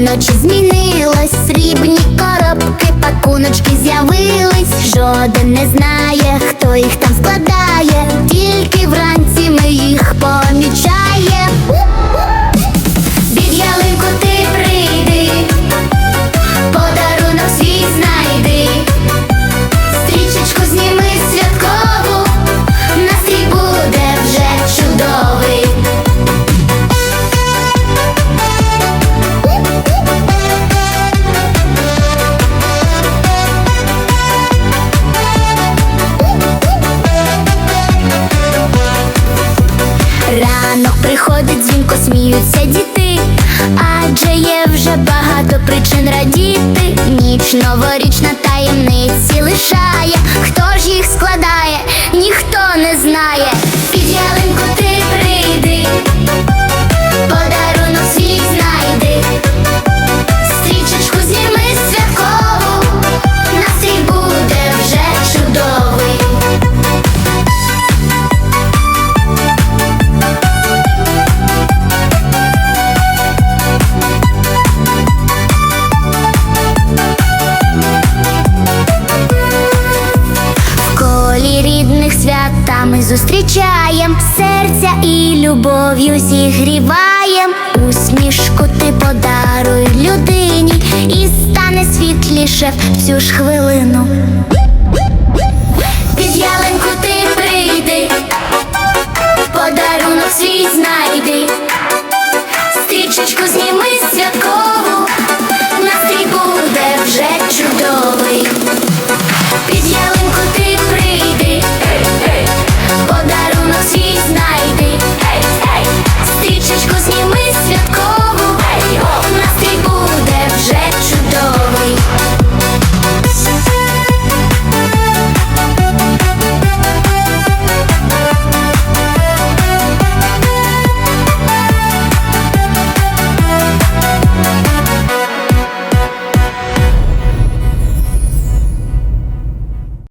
уночі змінилось, срібні коробки, пакуночки з'явились. Жоден не знає, хто їх там складає, приходить дзвінко, сміються діти, адже є вже багато причин радіти. Ніч новорічна таємниці лишає. Хто ж їх складає, ніхто не знає. Свята ми зустрічаєм, серця і любов'ю зігріваєм. Усмішку ти подаруй людині, і стане світліше в цю ж хвилину.